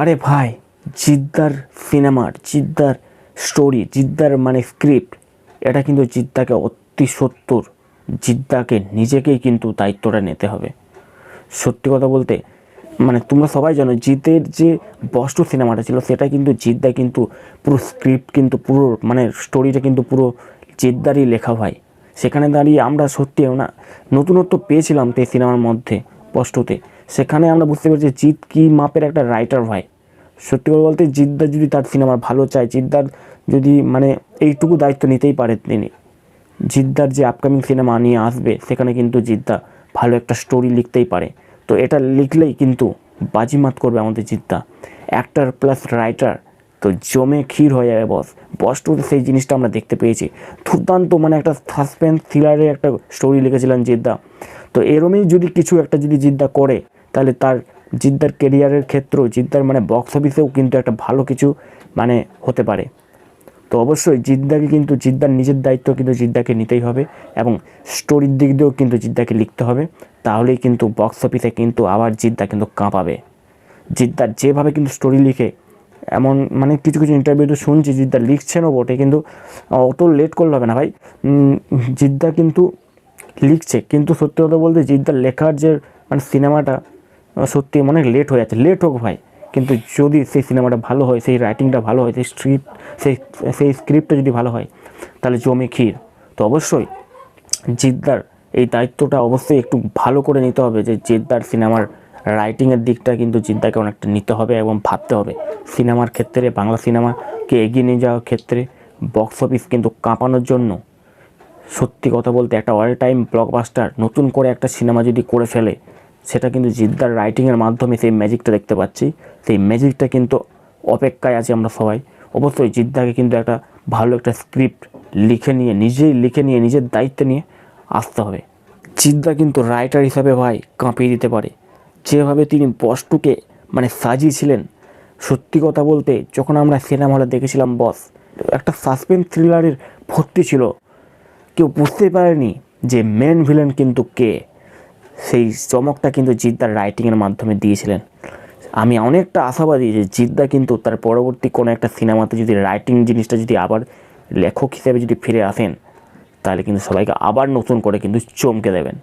আরে ভাই, জিদ্দার সিনেমার, জিদ্দার স্টোরি জিদ্দার মানে স্ক্রিপ্ট এটা কিন্তু জিদ্দাকে অতি সত্তর, জিদ্দাকে নিজেকেই কিন্তু দায়িত্বটা নিতে হবে। সত্যি কথা বলতে মানে তোমরা সবাই জানো জিতের যে বস্টু সিনেমাটা ছিল, সেটা কিন্তু জিদ্দা কিন্তু পুরো স্ক্রিপ্ট কিন্তু পুরো মানে স্টোরিটা কিন্তু পুরো জিদ্দারই লেখা হয়। সেখানে দাঁড়িয়ে আমরা সত্যি না, নতুনত্ব পেয়েছিলাম সেই সিনেমার মধ্যে স্পষ্টতে সেখানে আমরা বুঝতে পেরেছি জিৎ কি মাপের একটা রাইটার ভাই সত্যি কথা বলতে জিদ্দার যদি তার সিনেমার ভালো চায় জিদ্দার যদি মানে এইটুকু দায়িত্ব নিতেই পারে তিনি। জিদ্দার যে আপকামিং সিনেমা নিয়ে আসবে, সেখানে কিন্তু জিদ্দা ভালো একটা স্টোরি লিখতেই পারে। তো এটা লিখলেই কিন্তু বাজিমাত করবে আমাদের জিদ্দা অ্যাক্টার প্লাস রাইটার তো জমে ক্ষীর হয়ে যাবে বস বস টুতে সেই জিনিসটা আমরা দেখতে পেয়েছি। দুর্দান্ত মানে একটা সাসপেন্স থ্রিলারের একটা স্টোরি লিখেছিলেন জিদ্দা তো এরমই যদি কিছু একটা যদি জিদ্দা করে তাহলে তার জিদ্দার কেরিয়ারের ক্ষেত্রেও, জিদ্দার মানে বক্স অফিসেও কিন্তু একটা ভালো কিছু মানে হতে পারে। তো অবশ্যই জিদ্দাকে কিন্তু, জিদ্দার নিজের দায়িত্ব কিন্তু জিদ্দাকে নিতেই হবে এবং স্টোরির দিক দিয়েও কিন্তু জিদ্দাকে লিখতে হবে। তাহলেই কিন্তু বক্স অফিসে কিন্তু আবার জিদ্দা কিন্তু কাঁপাবে। জিদ্দার যেভাবে কিন্তু স্টোরি লিখে, এমন মানে কিছু কিছু ইন্টারভিউতে শুনছি, জিদ্দা লিখছেনও বটে, কিন্তু অত লেট করলে হবে না ভাই। জিদ্দা কিন্তু লিখছে, কিন্তু সত্যি কথা বলতে জিদ্দার লেখার যে মানে সিনেমাটা সত্যি অনেক লেট হয়ে যাচ্ছে। লেট হোক ভাই, কিন্তু যদি সেই সিনেমাটা ভালো হয়, সেই রাইটিংটা ভালো হয়, সেই স্ক্রিপ্ট সেই সেই স্ক্রিপ্টটা যদি ভালো হয়, তাহলে জমি ক্ষীর। তো অবশ্যই জিদ্দার এই দায়িত্বটা অবশ্যই একটু ভালো করে নিতে হবে যে জিদ্দার সিনেমার রাইটিংয়ের দিকটা কিন্তু জিদ্দাকে অনেকটা নিতে হবে এবং ভাবতে হবে। সিনেমার ক্ষেত্রে, বাংলা সিনেমাকে এগিয়ে নিয়ে যাওয়ার ক্ষেত্রে বক্স অফিস কিন্তু কাঁপানোর জন্য সত্যি কথা বলতে একটা অল টাইম ব্লকবাস্টার নতুন করে একটা সিনেমা যদি করে ফেলে সেটা কিন্তু জিদ্দার রাইটিংয়ের মাধ্যমে সেই ম্যাজিকটা দেখতে পাচ্ছি। সেই ম্যাজিকটা কিন্তু অপেক্ষায় আছি আমরা সবাই। অবশ্যই জিদ্দাকে কিন্তু একটা ভালো একটা স্ক্রিপ্ট লিখে নিয়ে, নিজেই লিখে নিয়ে, নিজের দায়িত্ব নিয়ে আসতে হবে। জিদ্দা কিন্তু রাইটার হিসাবে ভাই কাঁপিয়ে দিতে পারে। যেভাবে তিনি বসটুকে মানে সাজিয়েছিলেন, সত্যি কথা বলতে যখন আমরা সিনেমা হলে দেখেছিলাম বস একটা সাসপেন্স থ্রিলারের ভর্তি ছিল। কেউ বুঝতেই পারেনি যে মেন ভিলেন কিন্তু কে। সেই চমকটা কিন্তু জিদ্দার রাইটিংয়ের মাধ্যমে দিয়েছিলেন। আমি অনেকটা আশাবাদী যে জিদ্দা কিন্তু তার পরবর্তী কোনো একটা সিনেমাতে যদি রাইটিং জিনিসটা যদি আবার লেখক হিসেবে যদি ফিরে আসেন, তাহলে কিন্তু সবাইকে আবার নতুন করে কিন্তু চমকে দেবেন।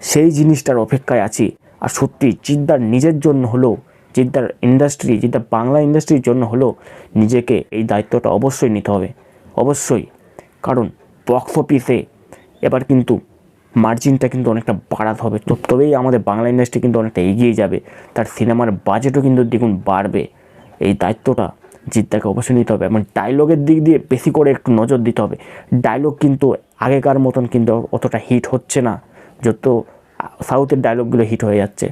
সেই জিনিসটার অপেক্ষায় আছি। আর সত্যি জিদ্দার নিজের জন্য হলেও, জিদ্দার ইন্ডাস্ট্রি জিদ্দার বাংলা ইন্ডাস্ট্রির জন্য হলেও নিজেকে এই দায়িত্বটা অবশ্যই নিতে হবে। অবশ্যই। কারণ বক্স অফিসে এবার কিন্তু মার্জিনটা কিন্তু অনেকটা বাড়াতে হবে। তো তবেই আমাদের বাংলা ইন্ডাস্ট্রি কিন্তু অনেকটা এগিয়ে যাবে। তার সিনেমার বাজেটও কিন্তু দ্বিগুণ বাড়বে। এই দায়িত্বটা জিদ্দাকে অবশ্যই নিতে হবে এবং ডায়লগের দিক দিয়ে বেশি করে একটু নজর দিতে হবে। ডায়লগ কিন্তু আগেকার মতন কিন্তু অতটা হিট হচ্ছে না। যত সাউথের ডায়লগগুলো হিট হয়ে যাচ্ছে।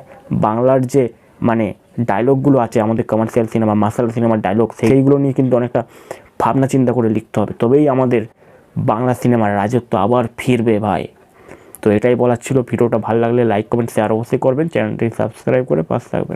বাংলার যে মানে ডায়লগগুলো আছে, আমাদের কমার্শিয়াল সিনেমা মার্শাল সিনেমার ডায়লগ সেইগুলো নিয়ে কিন্তু অনেকটা ভাবনা চিন্তা করে লিখতে হবে। তবেই আমাদের বাংলা সিনেমার রাজত্ব আবার ফিরবে ভাই। তো এটাই বলার ছিল। ভিডিওটা ভালো লাগলে লাইক কমেন্ট শেয়ার অবশ্যই করবেন। চ্যানেলটি সাবস্ক্রাইব করে পাশে থাকবেন।